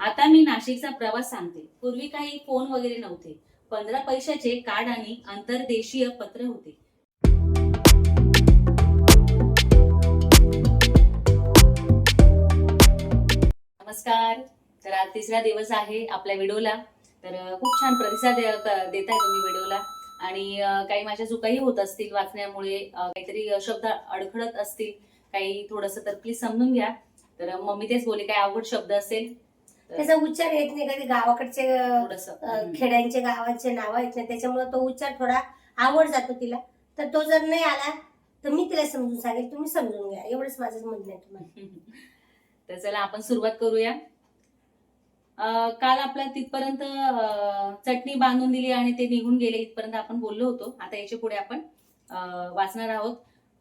आता मी नाशिकचा प्रवास सांगते. पूर्वी काही फोन वगैरे नव्हते. पंधरा पैशाचे कार्ड आणि आंतरदेशीय पत्र होते. नमस्कार. तर आज तिसरा दिवस आहे आपल्या व्हिडिओला. तर खूप छान प्रतिसाद देत आहे तुम्ही व्हिडिओला. आणि काही माझ्या चुकाही होत असतील वाचण्यामुळे काहीतरी शब्द अडखळत असतील. काही थोडस तर प्लीज समजून घ्या. तर मम्मी तेच बोले काही अवघड शब्द असेल त्याचा उच्चार येत नाही. कधी गावाकडचे खेड्यांचे गावाचे नाव येत नाही त्याच्यामुळे तो उच्चार थोडा आवड जातो तिला. तर तो जर नाही आला तर मी तिला समजून सांगेल तुम्ही समजून घ्या. एवढंच माझं म्हणणं आहे तुम्हाला. तर चला आपण सुरुवात करूया. काल आपला तिथपर्यंत चटणी बांधून दिली आणि ते निघून गेले. इथपर्यंत आपण बोललो होतो. आता याच्यापुढे आपण वाचणार आहोत.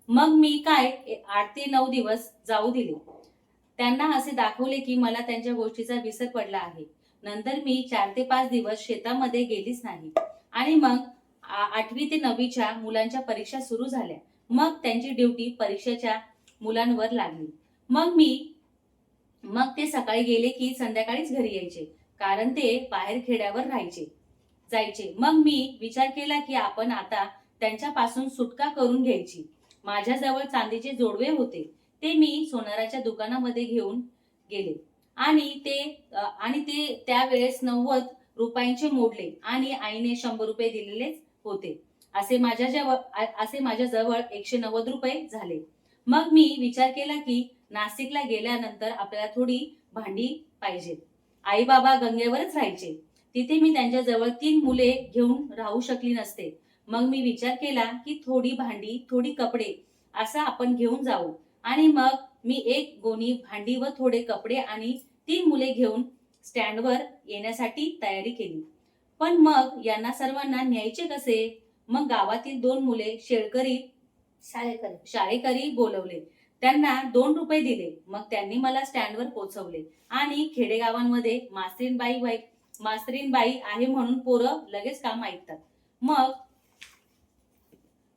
मग मी काय आठ ते नऊ दिवस जाऊ दिले. त्यांना असे दाखवले की मला त्यांच्या गोष्टीचा विसर पडला आहे. नंतर मी चार ते पाच दिवस शेतामध्ये गेलीच नाही. आणि मग आठवी ते नववीच्या मुलांच्या परीक्षा सुरू झाल्या. मग त्यांची ड्युटी परीक्षेच्या मुलांवर लागली. मग मी मग ते सकाळी गेले की संध्याकाळीच घरी यायचे. कारण ते बाहेर खेड्यावर राहायचे जायचे. मग मी विचार केला की आपण आता त्यांच्यापासून सुटका करून घ्यायची. माझ्याजवळ चांदीचे जोडवे होते. ते मी सोनाराच्या दुकानामध्ये घेऊन गेले. आणि ते आणि ते त्यावेळेस नव्वद रुपयांचे मोडले आणि आईने शंभर रुपये दिलेलेच होते. असे माझ्या जवळ असे माझ्या जवळ एकशे नव्वद रुपये झाले. मग मी विचार केला की नाशिकला गेल्यानंतर आपल्याला थोडी भांडी पाहिजे. आई बाबा गंगेवरच राहायचे. तिथे मी त्यांच्या जवळ तीन मुले घेऊन राहू शकली नसते. मग मी विचार केला की थोडी भांडी थोडी कपडे असं आपण घेऊन जाऊ. आणि मग मी एक गोणी भांडी व थोडे कपडे आणि तीन मुले घेऊन स्टँडवर येण्यासाठी तयारी केली. पण मग यांना सर्वांना न्यायचे कसे? मग गावातील दोन मुले शेळकरी शाळेकडे शाळेकरी बोलवले. त्यांना दोन रुपये दिले. मग त्यांनी मला स्टँडवर पोहोचवले आणि खेडेगावांमध्ये मास्त्रीनबाई बाई मास्त्रीनबाई आहे म्हणून पोरं लगेच काम ऐकतात. मग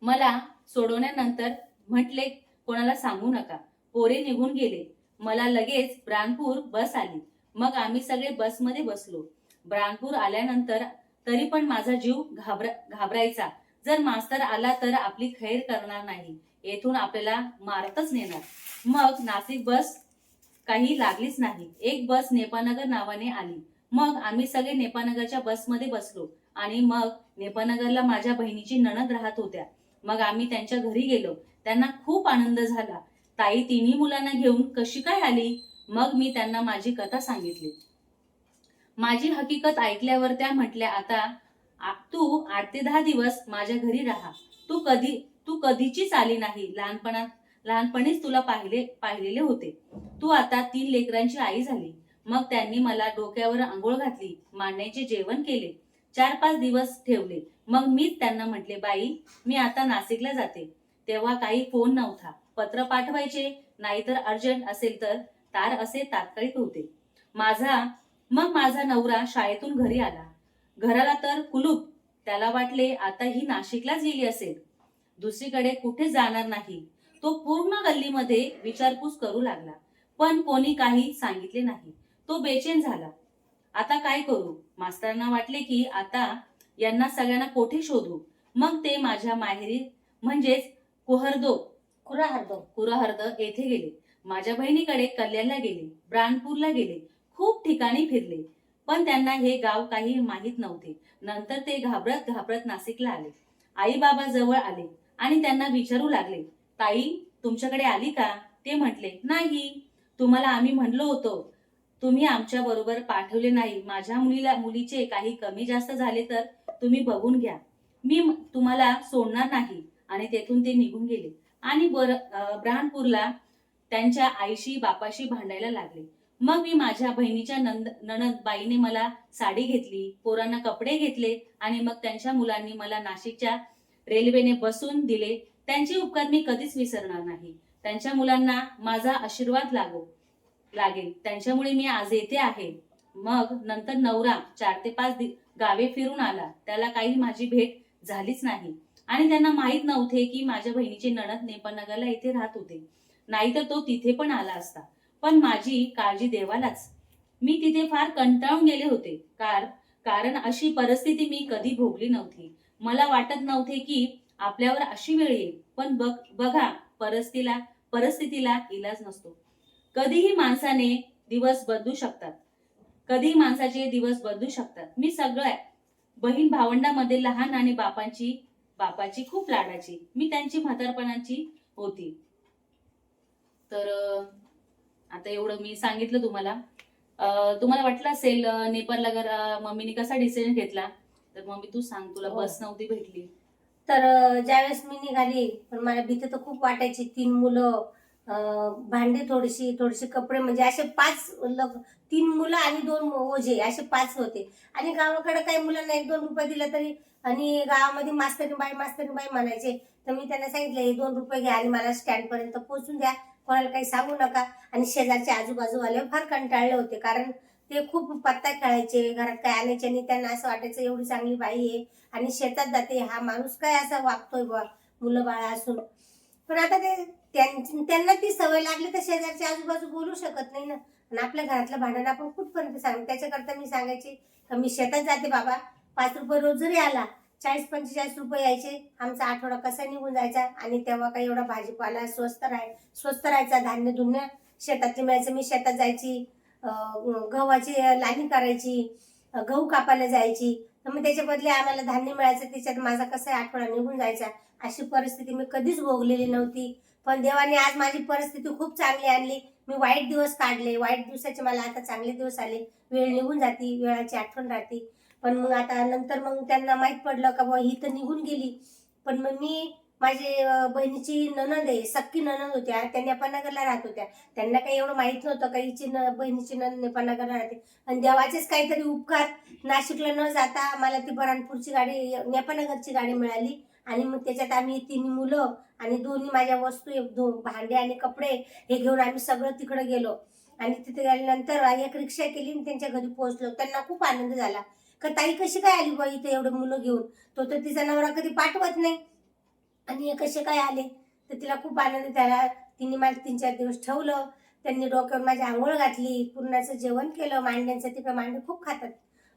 मला सोडवण्यानंतर म्हटले कोणाला सांगू नका. पोरे निघून गेले. मला लगेच ब्रानपूर बस आली. मग आम्ही सगळे बसमध्ये बसलो. ब्रानपूर आल्यानंतर तरी पण माझा जीव घाबरा घाबरायचा. जर मास्तर आला तर आपली खैर करणार नाही. येथून आपल्याला मारतच नेणार. मग नाशिक बस काही लागलीच नाही. एक बस नेपानगर नावाने आली. मग आम्ही सगळे नेपानगरच्या बसमध्ये बसलो. आणि मग नेपानगरला माझ्या बहिणीची नणद राहत होत्या. मग आम्ही त्यांच्या घरी गेलो. त्यांना खूप आनंद झाला. ताई तिन्ही मुलांना घेऊन कशी काय आली? मग मी त्यांना माझी कथा सांगितली. माझी हकीकत ऐकल्यावर त्या म्हटल्या आता तू आठ ते दहा दिवस माझ्या घरी राहा. तू कधी तू कधीचीच आली नाही. लहानपणात लहानपणीच तुला पाहिले पाहिलेले होते. तू आता तीन लेकरांची आई झाली. मग त्यांनी मला डोक्यावर आंघोळ घातली मांडण्याचे जेवण केले. चार पाच दिवस ठेवले. मग मीच त्यांना म्हटले बाई मी आता नाशिकला जाते. तेव्हा काही फोन नव्हता. पत्र पाठवायचे नाहीतर अर्जंट असेल तर तार असे तात्कालिक होते. माझा मग माझा नवरा शाळेतून घरी आला. घराला तर कुलूप त्याला वाटले आता ही नाशिकलाच गेली असेल. दुसरीकडे कुठे जाणार नाही. तो पूर्ण गल्लीमध्ये विचारपूस करू लागला. पण कोणी काही सांगितले नाही. तो बेचैन झाला. आता काय करू? मास्तरांना वाटले की आता यांना सगळ्यांना कोठे शोधू? मग ते माझ्या माहेरी म्हणजेच कुहरदो कुराहर्द कुराहर्द येथे गेले. माझ्या बहिणीकडे कल्याणला गेले ब्राणपूरला गेले खूप ठिकाणी फिरले. पण त्यांना हे गाव काही माहीत नव्हते. नंतर ते घाबरत घाबरत नाशिकला आले. आई बाबा जवळ आले आणि त्यांना विचारू लागले ताई तुमच्याकडे आली का? ते म्हटले नाही. तुम्हाला आम्ही म्हणलो होतो. तुम्ही आमच्या बरोबर पाठवले नाही. माझ्या मुलीला मुलीचे काही कमी जास्त झाले तर तुम्ही बघून घ्या. मी तुम्हाला सोडणार नाही. आणि तेथून ते निघून गेले. आणि बर अं, त्यांच्या आईशी बापाशी भांडायला लागले. मग मी माझ्या बहिणीच्या नंद ननदबाईने मला साडी घेतली पोरांना कपडे घेतले आणि मग त्यांच्या मुलांनी मला नाशिकच्या रेल्वेने बसून दिले. त्यांचे उपकार मी कधीच विसरणार नाही. त्यांच्या मुलांना माझा आशीर्वाद लागो लागेल. त्यांच्यामुळे मी आज येथे आहे. मग नंतर नवरा चार ते पाच गावे फिरून आला. त्याला काही माझी भेट झालीच नाही. आणि त्यांना माहीत नव्हते की माझ्या बहिणीचे नणद नेपाळनगरला इथे राहत होते. नाहीतर तो तिथे पण आला असता. पण माझी काळजी देवालाच. मी तिथे फार कंटाळून गेले होते. कार कारण अशी परिस्थिती मी कधी भोगली नव्हती. मला वाटत नव्हते की आपल्यावर अशी वेळ येईल. पण बघ बघा परिस्थितीला परिस्थितीला इलाज नसतो. कधीही माणसाने दिवस बदलू शकतात. कधीही माणसाचे दिवस बदलू शकतात. मी सगळ्या बहीण भावंडामध्ये लहान आणि बापांची बापाची खूप लाडाची. मी त्यांची म्हातारपणाची होती. तर आता एवढं मी सांगितलं तुम्हाला. तुम्हाला वाटलं असेल नेपाळला घर अं, मम्मीने कसा डिसिजन घेतला? तर मम्मी तू सांग तुला हो. बस नव्हती भेटली. तर ज्यावेळेस मी निघाली पण मला भीती तर खूप वाटायची. तीन मुलं भांडी थोडीशी थोडीशी कपडे म्हणजे असे पाच तीन मुलं आणि दोन ओझे असे पाच होते. आणि गावाकडे काही मुलांना एक दोन रुपये दिले तरी आणि गावामध्ये मास्तरी बाई मास्तरी बाई म्हणायचे तर मी त्यांना सांगितलं हे दोन रुपये घ्या आणि मला स्टँड पर्यंत पोहोचून द्या. कोणाला काही सांगू नका. आणि शेजारचे आजूबाजूवाले फार कंटाळले होते कारण ते खूप पत्ता खेळायचे घरात काय आणायचे आणि त्यांना असं वाटायचं एवढी चांगली बाई आहे आणि शेतात जाते हा माणूस काय असा वागतोय बा मुलं बाळा असून. पण आता ते त्यांना ती सवय लागली तर शेजारच्या आजूबाजू बोलू शकत नाही ना. आणि आपल्या घरातलं भांडण आपण कुठपर्यंत सांग? त्याच्याकरता मी सांगायची मी शेतात जाते बाबा पाच रुपये रोज जरी आला चाळीस पंचेचाळीस रुपये यायचे. आमचा आठवडा कसा निघून जायचा? आणि तेव्हा काही एवढा भाजीपाला स्वस्त राहाय स्वस्त राहायचा धान्य धुन्य शेतातली मिळायचं. मी शेतात जायची गव्हाची लाणी करायची गहू कापायला जायची. तर मग त्याच्या बदले आम्हाला धान्य मिळायचं. त्याच्यात माझा कसा आठवडा निघून जायचा. अशी परिस्थिती मी कधीच भोगलेली नव्हती. पण देवाने आज माझी परिस्थिती खूप चांगली आणली. मी वाईट दिवस काढले. वाईट दिवसाचे मला आता चांगले दिवस आले. वेळ निघून जाते. वेळाची आठवण राहते. पण मग आता नंतर मग त्यांना माहीत पडलं का बुवा ही तर निघून गेली. पण मग मी माझी बहिणीची ननद आहे सक्की ननद होत्या त्या नेपाळनगरला राहत होत्या. त्यांना काही एवढं माहीत नव्हतं का हिची न बहिणीची ननद नेपाळनगरला राहते. आणि देवाचेच काहीतरी उपकार नाशिकला न जाता मला ती बराणपूरची गाडी नेपानगरची गाडी मिळाली. आणि मग त्याच्यात आम्ही तिन्ही मुलं आणि दोन्ही माझ्या वस्तू एक दो भांडे आणि कपडे हे घेऊन आम्ही सगळं तिकडे गेलो. आणि तिथे गेल्यानंतर एक रिक्षा केली आणि त्यांच्या घरी पोहोचलो. त्यांना खूप आनंद झाला. का ताई कशी काय आली बा इथे एवढे मुलं घेऊन? तो तर तिचा नवरा कधी पाठवत नाही. आणि हे कसे काय आले? तर तिला खूप आनंद त्याला तिने मला तीन चार दिवस ठेवलं. त्यांनी डोक्यावर माझी आंघोळ घातली. पूर्णाचं जेवण केलं. मांड्यांचं तिकडे मांडे खूप खातात.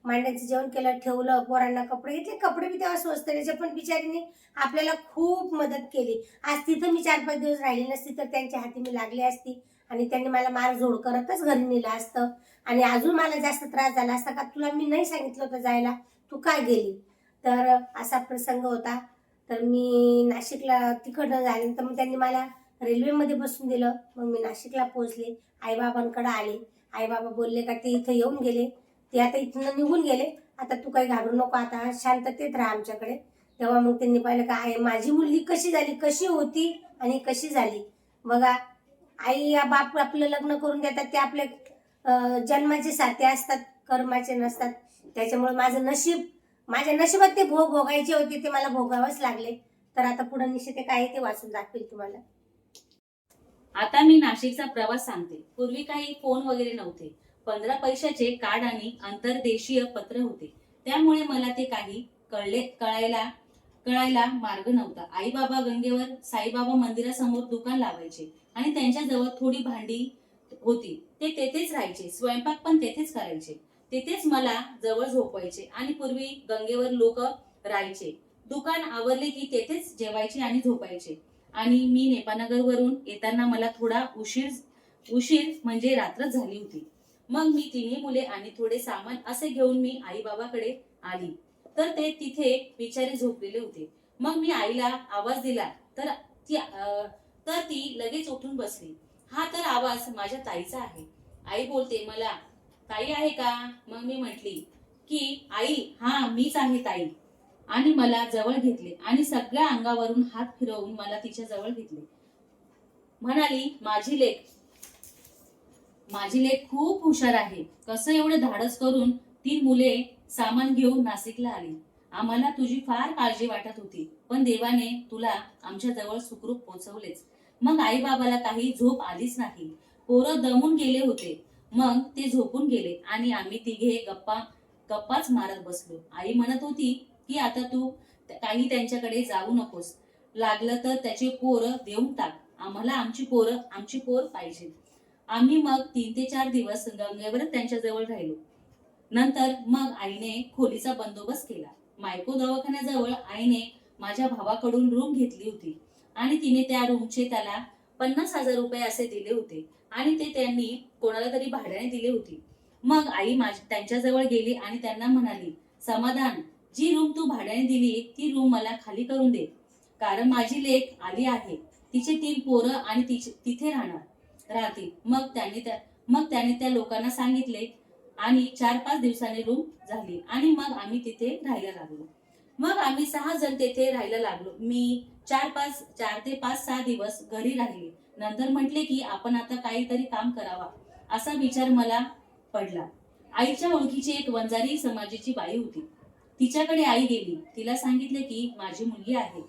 मांड्यांचं जेवण केलं ठेवलं. पोरांना कपडे घेतले. कपडे बी तेव्हा स्वस्त त्याच्या पण बिचारीने आपल्याला खूप मदत केली. आज तिथं मी चार पाच दिवस राहिली नसती तर त्यांच्या हाती मी लागली असती. आणि त्यांनी मला मारझोड करतच घरी नेलं असतं. आणि अजून मला जास्त त्रास झाला असता का तुला मी नाही सांगितलं होतं जायला? तू काय गेली? तर असा प्रसंग होता. तर मी नाशिकला तिकडनं झाल्यानंतर मग त्यांनी मला रेल्वेमध्ये बसून दिलं. मग मी नाशिकला पोहोचले. आईबाबांकडे आले. आईबाबा बोलले का ते इथं येऊन गेले. ते आता इथनं निघून गेले. आता तू काही घाबरू नको. आता शांततेत राहा आमच्याकडे. तेव्हा मग त्यांनी पाहिलं का आई माझी मुलगी कशी झाली? कशी होती आणि कशी झाली? बघा आई या बाप आपलं लग्न करून देतात. ते आपले जन्माचे साथे असतात कर्माचे नसतात. त्याच्यामुळे माझं नशीब माझ्या नशिबात ते भोग भोगायचे होते ते मला भोगावंच लागले. तर आता पुढे निश्चित ते काय ते वाचून दाखवेल तुम्हाला. आता मी नाशिकचा प्रवास सांगते. पूर्वी काही फोन वगैरे नव्हते. पंधरा पैशाचे कार्ड आणि अंतरदेशीय पत्र होते. त्यामुळे मला ते काही कळले कळायला कळायला मार्ग नव्हता. आई बाबा गंगेवर साईबाबा मंदिरासमोर दुकान लावायचे आणि त्यांच्याजवळ थोडी भांडी होती. ते तेथेच राहायचे. स्वयंपाक पण तेथेच करायचे. तेथेच मला जवळ झोपवायचे आणि पूर्वी गंगेवर लोक राहायचे. दुकान आवरले की तेथेच जेवायचे आणि झोपायचे. आणि मी नेपानगरवरून येताना मला थोडा उशीर उशीर म्हणजे रात्रच झाली होती. मग मी तिन्ही मुले आणि थोडे सामान असे घेऊन मी आई बाबाकडे आली. तर ते तिथे बिचारे झोपलेले होते. मग मी आईला आवाज दिला. तर ती तर ती लगेच उठून बसली. हा तर आवाज माझ्या ताईचा आहे. आई बोलते मला ताई आहे का? मग मी म्हटली की आई हा मीच आहे ताई. आणि मला जवळ घेतले आणि सगळ्या अंगावरून हात फिरवून मला तिच्या जवळ घेतले. म्हणाली माझी लेख माझी लेख खूप हुशार आहे. कसं एवढं धाडस करून तीन मुले सामान घेऊन नाशिकला आली. आम्हाला तुझी फार काळजी वाटत होती पण देवाने तुला आमच्या जवळ सुखरूप पोचवलेच. मग आई बाबाला काही झोप आलीच नाही. पोरं दमून गेले होते. मग ते झोपून गेले आणि आम्ही तिघे गप्पा गप्पाच मारत बसलो. आई म्हणत होती की आता तू काही त्यांच्याकडे जाऊ नकोस. लागलं तर त्याचे पोरं देऊन टाक. आम्हाला आमची पोरं आमची पोर पाहिजे. आम्ही मग तीन ते चार दिवस गंगेवर त्यांच्या जवळ राहिलो. नंतर मग आईने खोलीचा बंदोबस्त केला. मायको दवाखान्याजवळ आईने माझ्या भावाकडून रूम घेतली होती. आणि तिने त्या रूमचे त्याला पन्नास हजार रुपये असे दिले होते. आणि ते त्यांनी कोणाला तरी भाड्याने दिले होते. मग आई त्यांच्याजवळ गेली आणि त्यांना म्हणाली समाधान जी रूम तू भाड्याने दिली ती रूम मला खाली करून दे. कारण माझी लेख आली आहे. तिचे तीन पोरं आणि तिचे तिथे राहणार. राहतील. मग त्यांनी त्या मग त्याने त्या लोकांना सांगितले आणि चार पाच दिवसांनी रूम झाली आणि मग आम्ही तिथे राहायला लागलो. मग आम्ही सहा जण तेथे राहायला लागलो. मी चार पाच चार ते पाच सहा दिवस घरी राहिले. नंतर म्हटले की आपण आता काहीतरी काम करावा असा विचार मला पडला. आईच्या ओळखीची एक वंजारी समाजाची बाई होती. तिच्याकडे आई गेली. तिला सांगितले की माझी मुलगी आहे.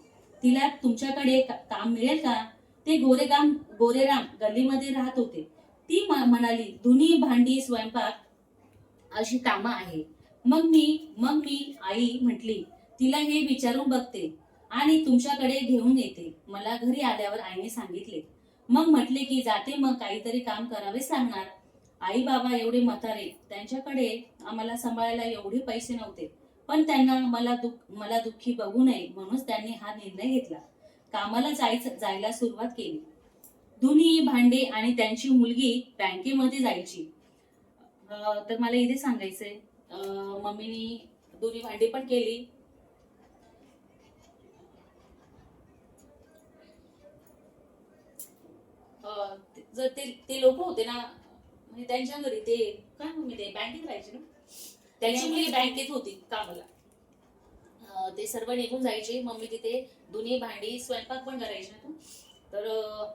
तिला तुमच्याकडे काम मिळेल का? ते गोरेगाम गोरेराम गल्लीमध्ये राहत होते. ती म्हणाली धुनी भांडी स्वयंपाक अशी कामं आहे. मग मी मग मी आई म्हटली तिला हे विचारून बघते. आणि तुमच्याकडे घेऊन येते. मला घरी आल्यावर आईने सांगितले. मग म्हटले की जाते मग काहीतरी काम करावे सांगणार. आई बाबा एवढे म्हातारे त्यांच्याकडे आम्हाला सांभाळायला एवढे पैसे नव्हते. पण त्यांना मला दुःख मला दुःखी बघू नये म्हणूनच त्यांनी हा निर्णय घेतला. कामाला जायचं जायला सुरुवात केली. धुनी भांडे आणि त्यांची मुलगी बँकेमध्ये जायची. तर मला इथे सांगायचंय. मम्मीनी दोन्ही भांडी पण केली. जर ते ते लोक होते ना म्हणजे त्यांच्या घरी ते काय मम्मी ते बँकेत राहायचे ना? त्यांची मुली बँकेत होती कामाला. ते सर्व निघून जायचे. मम्मी तिथे दोन्ही भांडी स्वयंपाक पण करायचे ना तर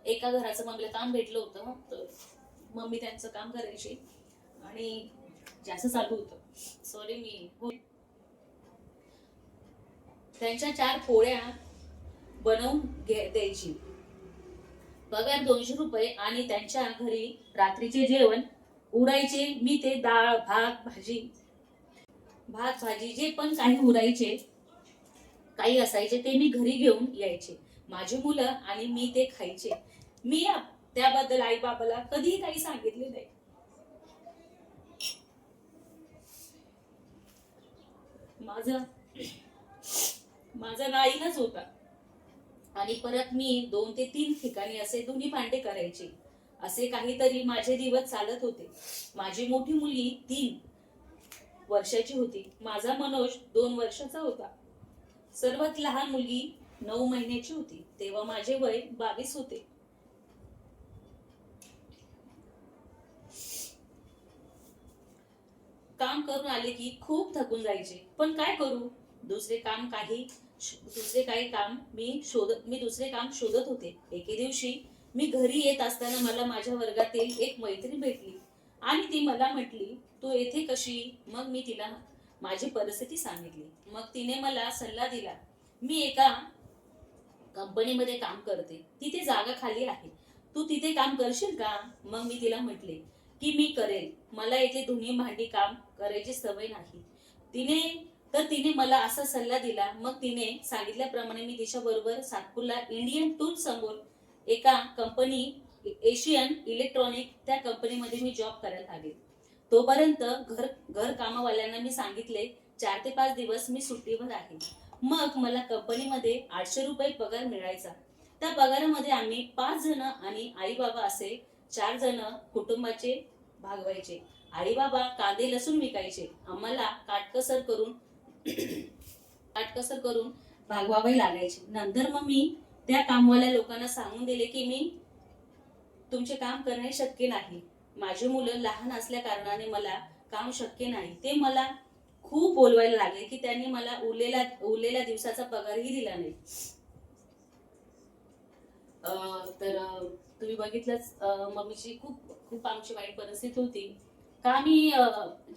एका घराचं मम्मीला काम भेटलं होतं. तर मम्मी त्यांचं काम करायची. आणि जास्त चालू होतं. सॉरी मी हो त्यांच्या चार पोळ्या बनवून घे द्यायची. पगार दोनशे रुपये आणि त्यांच्या घरी रात्रीचे जेवण उरायचे मी ते डाळ भात भाजी. भात भाजी जे पण काही उरायचे काही असायचे ते मी घरी घेऊन यायचे. माझी मुलं आणि मी ते खायचे. मी त्याबद्दल आई बाबाला कधीही काही सांगितले नाही. माझा माझा नाईलाच होता. आणि परत मी दोन ते तीन ठिकाणी असे दोन्ही भांडे करायचे. असे काहीतरी माझे दिवस चालत होते. माझी मोठी मुलगी तीन वर्षाची होती. माझा मनोज दोन वर्षाचा होता. सर्वात लहान मुलगी नऊ महिन्याची होती. तेव्हा माझे वय बावीस होते. काम करून आले की खूप थकून जायचे. पण काय करू? दुसरे काम काही दुसरे काही काम मी शोधत मी दुसरे काम शोधत होते. एके दिवशी मी घरी येत असताना मला माझ्या वर्गातील एक मैत्रीण भेटली आणि ती मला म्हटली तू येथे कशी? मग मी तिला माझी परिस्थिती सांगितली. मग तिने मला सल्ला दिला मी एका कंपनीमध्ये काम करते. तिथे जागा खाली आहे. तू तिथे काम करशील का? मग मी तिला म्हटले की मी करेल. मला येथे दोन्ही भांडी काम करायची सवय नाही. तिने तर तिने मला असा सल्ला दिला. मग तिने सांगितल्याप्रमाणे मी तिच्या बरोबर सातपूरला इंडियन टूल समोर एका कंपनी एशियन इलेक्ट्रॉनिक त्या कंपनीमध्ये मी जॉब करायला लागले. तोपर्यंत घर घर कामावाल्यांना मी सांगितले चार ते पाच दिवस मी सुट्टीवर आहे. मग मला कंपनीमध्ये आठशे रुपये पगार मिळायचा. त्या पगारामध्ये आम्ही पाच जण आणि आई बाबा असे चार जण कुटुंबाचे भागवायचे. आई बाबा कांदे लसूण विकायचे. आम्हाला काटकसर करून काटकसर करून भागवावे लागायचे. नंतर मग मी त्या कामवाल्या लोकांना सांगून दिले की मी तुमचे काम करणे शक्य नाही. माझी मुलं लहान असल्या कारणाने मला काम शक्य नाही. ते मला खूप बोलवायला लागले की त्यांनी मला उरलेल्या उरलेल्या दिवसाचा पगारही दिला नाही. अं, तर तुम्ही बघितलंच मम्मीची खूप खूप आमची वाईट परिस्थिती होती. का मी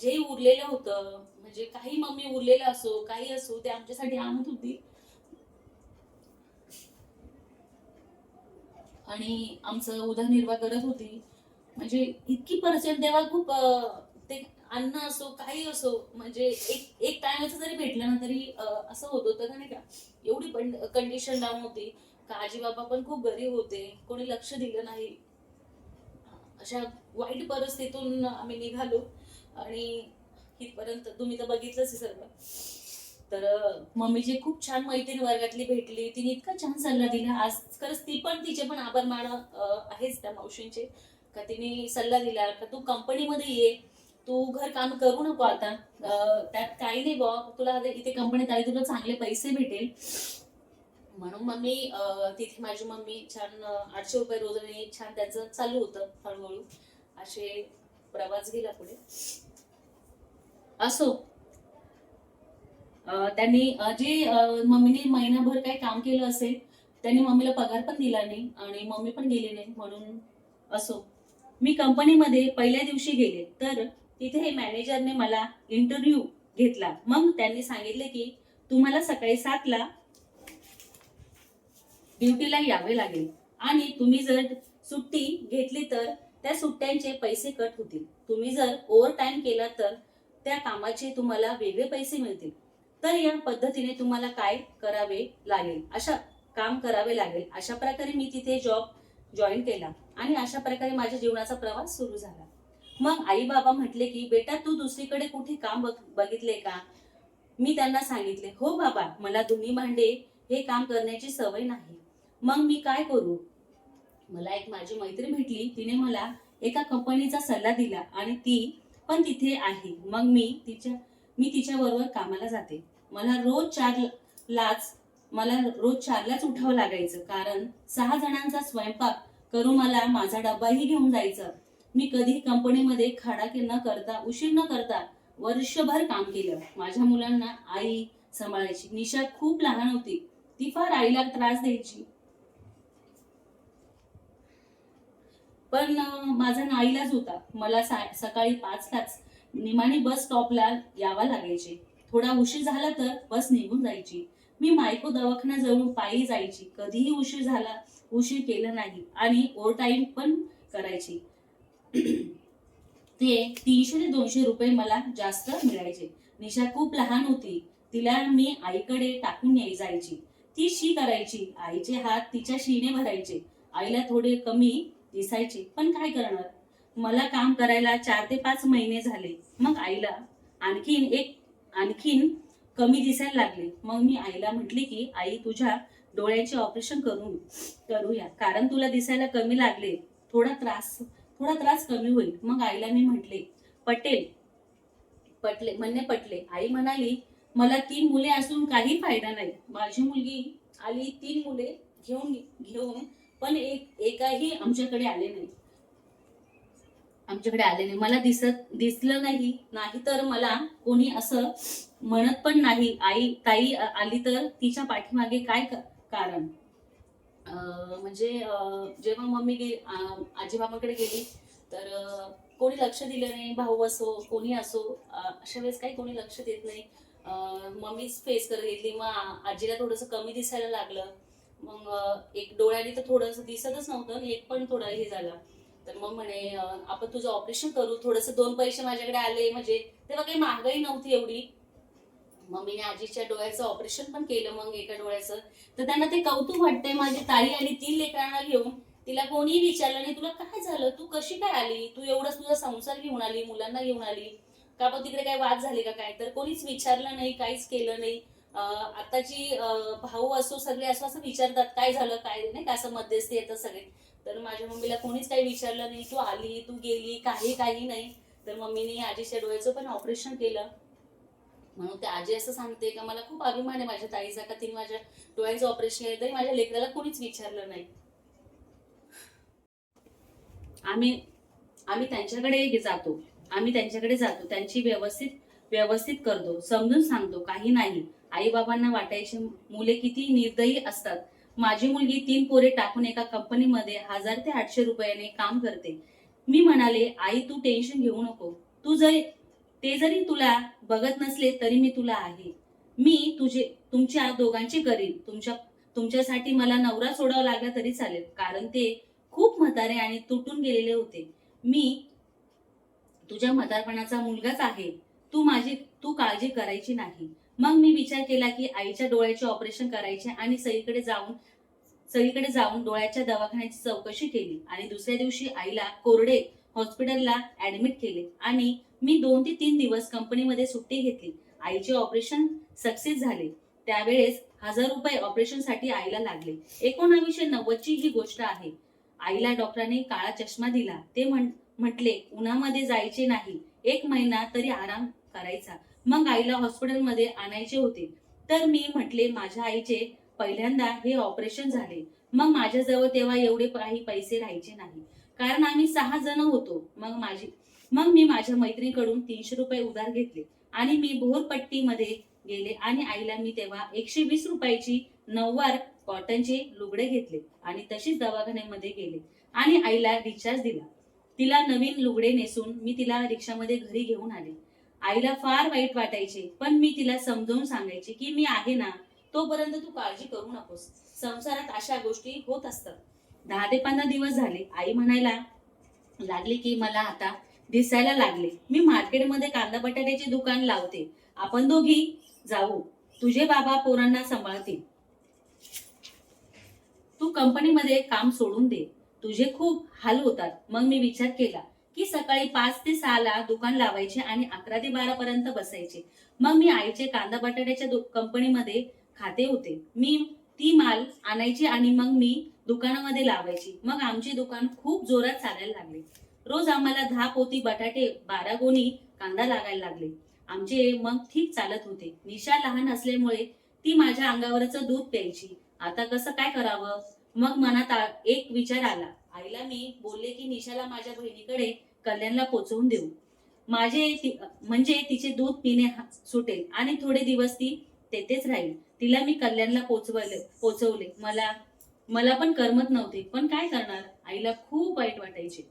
जे उरलेलं होतं म्हणजे काही मम्मी उरलेलं असो काही असो ते आमच्यासाठी आणत होती. आणि आमचं उदरनिर्वाह करत होती. म्हणजे इतकी परिस्थिती तेव्हा खूप ते अन्न असो काही असो म्हणजे एक एक टायमाचं जरी भेटलं ना तरी असं होत होतं का नाही का? एवढी कंडिशन डाऊन होती का आजी बाबा पण खूप गरीब होते कोणी लक्ष दिलं नाही. अशा वाईट परिस्थितीतून आम्ही निघालो. आणि तिथपर्यंत तुम्ही तर बघितलंच आहे सर्व. तर मम्मीची खूप छान मैत्रीण वर्गातली भेटली. तिने इतका छान सल्ला दिला. आज खरंच ती पण तिचे पण आभार मान आहेच त्या मावशींचे. का तिने सल्ला दिला का तू कंपनीमध्ये ये. तू घर काम करू नको आता. त्यात काही नाही बॉ तुला इथे कंपनीत आली तुला चांगले पैसे भेटेल. म्हणून मम्मी तिथे माझी मम्मी छान आठशे रुपये रोजाने छान त्याचं चालू होतं हळूहळू. असे प्रवास गेला पुढे. असो. त्यांनी जे मम्मीने महिनाभर काही काम केलं असेल त्यांनी मम्मीला पगार पण दिला नाही आणि मम्मी पण गेली नाही म्हणून असो. मी कंपनीमध्ये पहिल्या दिवशी गेले तर तिथे मॅनेजरने मला इंटरव्ह्यू घेतला. मग त्यांनी सांगितले की तुम्हाला सकाळी सातला ड्युटीला यावे लागेल आणि तुम्ही जर सुट्टी घेतली तर त्या सुट्ट्यांचे पैसे कट होतील. तुम्ही जर ओव्हर टाईम केला तर त्या कामाचे तुम्हाला वेगळे पैसे मिळतील. तर या पद्धतीने तुम्हाला काय करावे लागेल? अशा काम करावे लागेल. अशा प्रकारे मी तिथे जॉब जॉईन केला आणि अशा प्रकारे माझ्या जीवनाचा प्रवास सुरू झाला. मग आई बाबा म्हटले की बेटा तू दुसरीकडे कुठे काम बघ- बघितले का? मी त्यांना सांगितले हो बाबा मला दोन्ही भांडे हे काम करण्याची सवय नाही. मग मी काय करू? मला एक माझी मैत्री भेटली. तिने मला एका कंपनीचा सल्ला दिला आणि ती पण तिथे आहे. मग मी तिच्या मी तिच्याबरोबर कामाला जाते. मला रोज चार लाच मला रोज चारलाच उठावं लागायचं. कारण सहा जणांचा स्वयंपाक करू मला माझा डब्बाही घेऊन जायचा. मी कधी कंपनीमध्ये खाडाके न करता उशीर न करता वर्षभर काम केलं. माझ्या मुलांना आई सांभाळायची. निशा खूप लहान होती. ती फार आईला त्रास द्यायची. पण माझा नाईलाज होता. मला सा- सकाळी पाचलाच निमाणी बस स्टॉपला यावा लागायचे. थोडा उशीर झाला तर बस निघून जायची. मी मायको दवाखान्याजवळून पायी जायची. कधीही उशीर झाला उशीर केला नाही आणि ओव्हर टाईम पण करायची. ते तीनशे ते दोनशे रुपये मला जास्त मिळायचे. निशा खूप लहान होती. तिला मी आईकडे टाकून याय जायची. ती शी करायची. आईचे हात तिच्या शीने भरायचे. आईला थोडे कमी दिसायची. पण काय करणार? मला काम करायला चार ते पाच महिने झाले. मग आईला आणखीन एक आणखीन कमी दिसायला लागले. मग मी आईला म्हटले की आई तुझ्या डोळ्याचे ऑपरेशन करून करूया. कारण तुला दिसायला कमी लागले. थोडा त्रास थोडा त्रास कमी होईल. मग आईला मी म्हटले पटेल पटले म्हणणे पटले. आई म्हणाली मला तीन मुले असून काही फायदा नाही. माझी मुलगी आली तीन मुले घेऊन घेऊन पण एक एकाही आमच्याकडे आले नाही. आमच्याकडे आले नाही. मला दिसत दिसलं नाही. नाही तर मला कोणी असं म्हणत पण नाही. आई ताई आली तर तिच्या पाठीमागे काय कारण? अं, म्हणजे जेव्हा मम्मी गे आजीबाबाकडे आजी गेली तर कोणी लक्ष दिलं नाही भाऊ असो कोणी असो अशा वेळेस काही कोणी लक्ष देत नाही. अं, मम्मीच फेस करत घेतली. मग आजीला थोडंसं कमी दिसायला लागलं. मग एक डोळ्याने तर थोडंसं दिसतच नव्हतं एक पण थोडं हे झालं. तर मग म्हणे आपण तुझं ऑपरेशन करू थोडंसं दोन पैसे माझ्याकडे आले म्हणजे तेव्हा काही महागाई नव्हती एवढी. मम्मीने आजीच्या डोळ्याचं ऑपरेशन पण केलं मग एका डोळ्याचं. तर त्यांना ते कौतुक वाटतंय माझी ताई आणि तीन लेकरांना घेऊन. तिला कोणीही विचारलं नाही तुला काय झालं? तू कशी काय आली? तू एवढंच तुझा संसार घेऊन आली मुलांना घेऊन आली. का पण तिकडे काय वाद झाले का काय? तर कोणीच विचारलं नाही काहीच केलं नाही. आताची भाऊ असो सगळे असो असं विचारतात काय झालं? काय नाही का? असं मध्यस्थी येतं सगळे. तर माझ्या मम्मीला कोणीच काही विचारलं नाही तू आली तू गेली काही काही नाही. तर मम्मीने आजीच्या डोळ्याचं पण ऑपरेशन केलं. म्हणून ते आजी असं सांगते का मला खूप अभिमान आहे माझ्या ताईचा का तिने माझ्या डोळ्याचं ऑपरेशन केलं तरी माझ्या लेकराला कोणीच विचारलं नाही. आम्ही आम्ही त्यांच्याकडे जातो. आम्ही त्यांच्याकडे जातो. त्यांची व्यवस्थित व्यवस्थित करतो. समजून सांगतो. काही नाही. आई बाबांना वाटायचे मुले किती निर्दयी असतात. माझी मुलगी तीन पोरे टाकून एका कंपनीमध्ये हजार ते आठशे रुपयाने काम करते. मी म्हणाले आई तू टेन्शन घेऊ नको. तू जरी ते जरी तुला बघत नसले तरी मी तुला आहे. मी तुझे तुमच्या दोघांची करीन तुमच्या तुमच्यासाठी मला नवरा सोडावा लागला तरी चालेल. कारण ते खूप म्हातारे आणि तुटून गेलेले होते. मी तुझ्या म्हातारपणाचा मुलगाच आहे. तू माझी तू काळजी करायची नाही. मग मी विचार केला की आईच्या डोळ्याचे ऑपरेशन करायचे आणि सईकडे जाऊन सगळीकडे जाऊन डोळ्याच्या दवाखान्याची चौकशी केली. आणि दुसऱ्या दिवशी आईला कोरडे हॉस्पिटलला ऍडमिट केले. आणि मी दोन ते तीन दिवस कंपनीमध्ये सुट्टी घेतली. आईचे ऑपरेशन सक्सेस झाले. त्यावेळेस हजार रुपये ऑपरेशनसाठी आईला लागले. एकोणावीसशे नव्वदची ही गोष्ट आहे. आईला डॉक्टरांनी काळा चष्मा दिला. ते म्हटले उन्हामध्ये जायचे नाही. एक महिना तरी आराम करायचा. मग आईला हॉस्पिटलमध्ये आणायचे होते. तर मी म्हटले माझ्या आईचे पहिल्यांदा हे ऑपरेशन झाले. मग माझ्याजवळ तेव्हा एवढे काही पैसे राहायचे नाही. कारण आम्ही सहा जण होतो. मग माझी मग मी माझ्या मैत्रिणीकडून तीनशे रुपये उधार घेतले आणि मी भोरपट्टीमध्ये गेले आणि आईला मी तेव्हा एकशे वीस रुपयाची नऊवार कॉटनचे लुगडे घेतले आणि तशीच दवाखान्यामध्ये गेले आणि आईला रिचार्ज दिला. तिला नवीन लुगडे नेसून मी तिला रिक्षामध्ये घरी घेऊन आले. आईला फार वाईट वाटायचे पण मी तिला समजावून सांगायचे की मी आहे ना तोपर्यंत तू काळजी करू नकोस. संसारात अशा गोष्टी होत असतात. दहा ते पंधरा दिवस झाले आई म्हणायला लागली की मला आता दिसायला लागले. मी मार्केटमध्ये कांदा बटाट्याचे दुकान लावते. आपण दोघी जाऊ. तुझे बाबा पोरांना सांभाळतील. तू कंपनीमध्ये काम सोडून दे. तुझे खूप हाल होतात. मग मी विचार केला. की सकाळी पाच ते सहाला दुकान लावायचे आणि अकरा ते बारा पर्यंत बसायचे. मग मी आईचे कांदा बटाट्याच्या कंपनीमध्ये खाते होते. मी ती माल आणायची आणि मग मी दुकानामध्ये लावायची. मग आमचे दुकान खूप जोरात चालायला लागले. रोज आम्हाला दहा पोती बटाटे बारा गोणी कांदा लागायला लागले. आमचे मग ठीक चालत होते. निशा लहान असल्यामुळे ती माझ्या अंगावरचं दूध प्यायची. आता कसं काय करावं? मग मनात एक विचार आला. आईला मी बोलले की निशाला माझ्या बहिणीकडे कल्याणला पोचवून देऊ. माझे ति- म्हणजे तिचे दूध पिणे सुटेल आणि थोडे दिवस ती तेथेच राहील. तिला मी कल्याणला पोचवले पोचवले. मला मला पण करमत नव्हते. पण काय करणार? आईला खूप वाईट वाटायचे.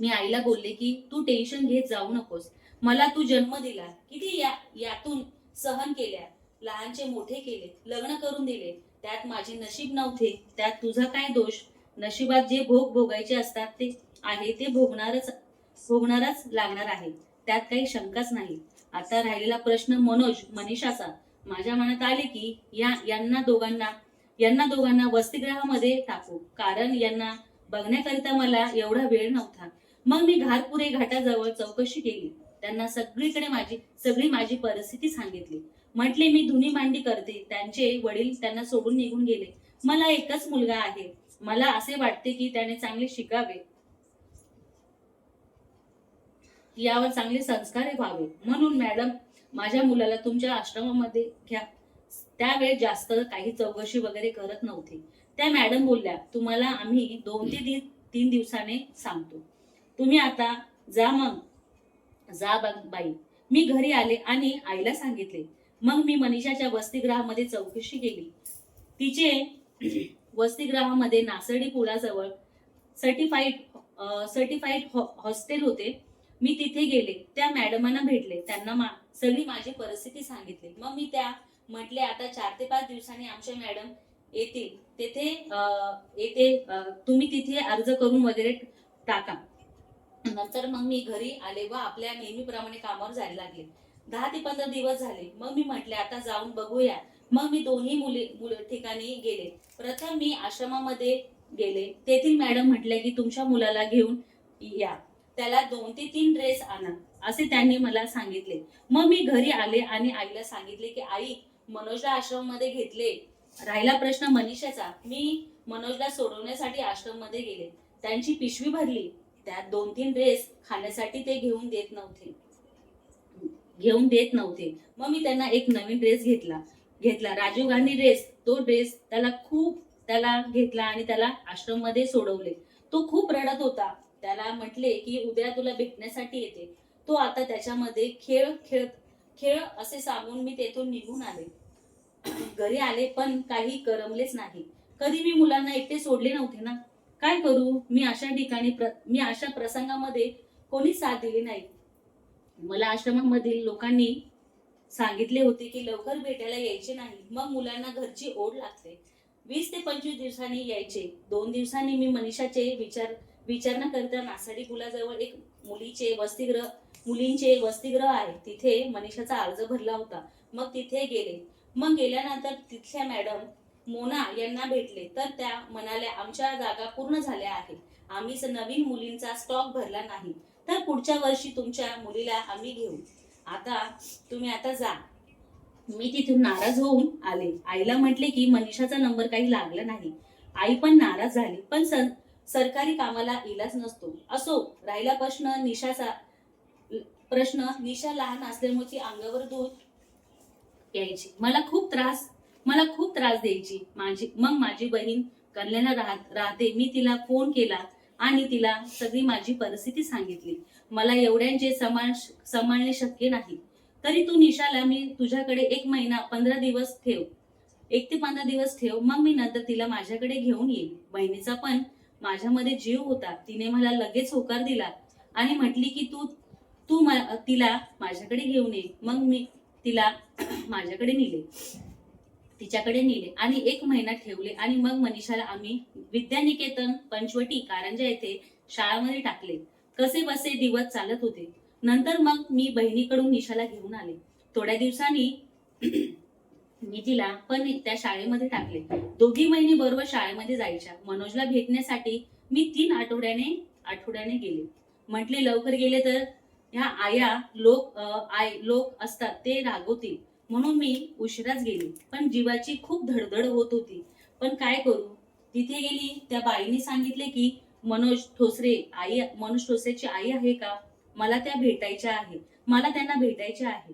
मी आईला बोलले की तू टेन्शन घेत जाऊ नकोस. मला तू जन्म दिला. किती या यातून सहन केल्या. लहानचे मोठे केले. लग्न करून दिले. त्यात माझे नशीब नव्हते. त्यात तुझा काय दोष? नशिबात जे भोग भोगायचे असतात ते आहे ते भोगणारच भोगणारच लागणार आहे. त्यात काही शंकाच नाही. आता राहिलेला प्रश्न मनोज मनीषाचा. माझ्या मनात आले की या यांना दोघांना यांना दोघांना वसतिगृहामध्ये टाकू. कारण यांना बघण्याकरिता मला एवढा वेळ नव्हता. मग मी घारपुरे घाटाजवळ चौकशी केली. त्यांना सगळीकडे माझी सगळी माझी परिस्थिती सांगितली. म्हटले मी धुनी मांडी करते. त्यांचे वडील त्यांना सोडून निघून गेले. मला एकच मुलगा आहे. मला असे वाटते की त्याने चांगले शिकावे. यावर चांगले संस्कार व्हावे. म्हणून मॅडम माझ्या मुलाला तुमच्या आश्रमामध्ये घ्या. त्यावेळेस जास्त काही चौकशी वगैरे करत नव्हती. त्या मॅडम बोलल्या तुम्हाला आम्ही दोन ते ती- तीन दिवसाने सांगतो. तुम्ही आता जा मग. जा बाई. मी घरी आले आणि आईला सांगितले. मग मी मनीषाच्या वसतिगृहामध्ये चौकशी केली. तिचे वसतिगृहामध्ये नासर्डी पुलाजवळ सर्टिफाईड सर्टिफाईड हॉस्टेल होते. मी तिथे गेले. त्या मॅडमांना भेटले. त्यांना मा- सगळी माझी परिस्थिती सांगितली. मग मी त्या म्हटले आता चार ते पाच दिवसांनी आमच्या मॅडम येतील. तेथे अं, येते तुम्ही तिथे अर्ज करून वगैरे टाका. नंतर मग मी घरी आले व आपल्या नेहमीप्रमाणे कामावर जायला लागले. दहा ते पंधरा दिवस झाले. मग मी म्हटले आता जाऊन बघूया. मग मी दोन्ही मुली मुल- ठिकाणी गेले. प्रथम मी आश्रमामध्ये गेले. तेथील मॅडम म्हटल्या की तुमच्या मुलाला घेऊन या. त्याला दोन ते तीन ड्रेस आणा असे त्यांनी मला सांगितले. मग मी घरी आले आणि आईला सांगितले की आई मनोजला आश्रममध्ये घेतले. राहिला प्रश्न मनीषाचा. मी मनोजला सोडवण्यासाठी आश्रममध्ये गेले. त्यांची पिशवी भरली. त्यात दोन तीन ड्रेस खाण्यासाठी ते घेऊन देत नव्हते. घेऊन देत नव्हते. मग मी त्यांना एक नवीन ड्रेस घेतला. घेतला. राजीव गांधी ड्रेस तो ड्रेस त्याला खूप त्याला घेतला आणि त्याला आश्रममध्ये सोडवले. तो खूप रडत होता. त्याला म्हटले की उद्या तुला भेटण्यासाठी येते. तो आता त्याच्यामध्ये खेळ खेळ खेळ असे सांगून मी तेथून निघून आले. घरी आले पण काही करमलेच नाही. कधी मी मुलांना एकटे सोडले नव्हते ना? काय करू? मी अशा ठिकाणी मी अशा प्रसंगामध्ये कोणी साथ दिली नाही. मला आश्रमामधील लोकांनी सांगितले होते की लवकर भेटायला यायचे नाही. मग मुलांना घरची ओढ लागते. वीस ते पंचवीस दिवसांनी यायचे. दोन दिवसांनी मी मनीषाचे विचार विचारणा करता नासाडी पुलाजवळ एक मुलीचे वसतिगृह मुलींचे वसतिगृह आहे. तिथे मनीषाचा अर्ज भरला होता. मग तिथे गेले. मग गेल्यानंतर तिथल्या मॅडम मोना यांना भेटले. तर त्या म्हणाल्या आमच्या जागा पूर्ण झाल्या आहेत. आम्हीच नवीन मुलींचा स्टॉक भरला नाही. तर पुढच्या वर्षी तुमच्या मुलीला आम्ही घेऊ. आता तुम्ही आता जा. मी तिथून नाराज होऊन आले. आईला म्हटले की मनीषाचा नंबर काही लागला नाही. आई पण नाराज झाली पण सर सरकारी कामाला इलाज नसतो. असो राहिला प्रश्न निशाचा प्रश्न निशा लहान असल्यामुळे ती अंगावर दूध यायची. मला खूप त्रास मला खूप त्रास द्यायची. माझी मग माझी बहीण कल्याण राहत राहते. मी तिला फोन केला आणि तिला सगळी माझी परिस्थिती सांगितली. मला एवढ्यांचे समान सांभाळणे शक्य नाही. तरी तू निशाला मी तुझ्याकडे एक महिना पंधरा दिवस ठेव. एक ते पंधरा दिवस ठेव मग मी नंतर तिला माझ्याकडे घेऊन येईल बहिणीचा पण माझ्यामध्ये जीव होता. तिने मला लगेच होकार दिला आणि म्हटली की तू तू मा- तिला माझ्याकडे घेऊन ये. मग मी तिला माझ्याकडे नेले. तिच्याकडे नेले आणि एक महिना ठेवले आणि मग मनीषाला आम्ही विद्यानिकेतन पंचवटी कारंजा येथे शाळामध्ये टाकले. कसे बसे दिवस चालत होते. नंतर मग मी बहिणीकडून निशाला घेऊन आले. थोड्या दिवसांनी मी तिला पण त्या शाळेमध्ये टाकले. दोघी महिने बरोबर शाळेमध्ये जायच्या. मनोजला भेटण्यासाठी मी तीन आठवड्याने आठवड्याने गेले. म्हटले लवकर गेले तर ह्या आया लोक आय लोक असतात ते रागवतील. म्हणून मी उशिराच गेली. पण जीवाची खूप धडधड होत होती. पण काय करू? तिथे गेली त्या बाईने सांगितले की मनोज ठोसरे आई मनोज ठोसरेची आई आहे का? मला त्या भेटायच्या आहे मला त्यांना भेटायच्या आहे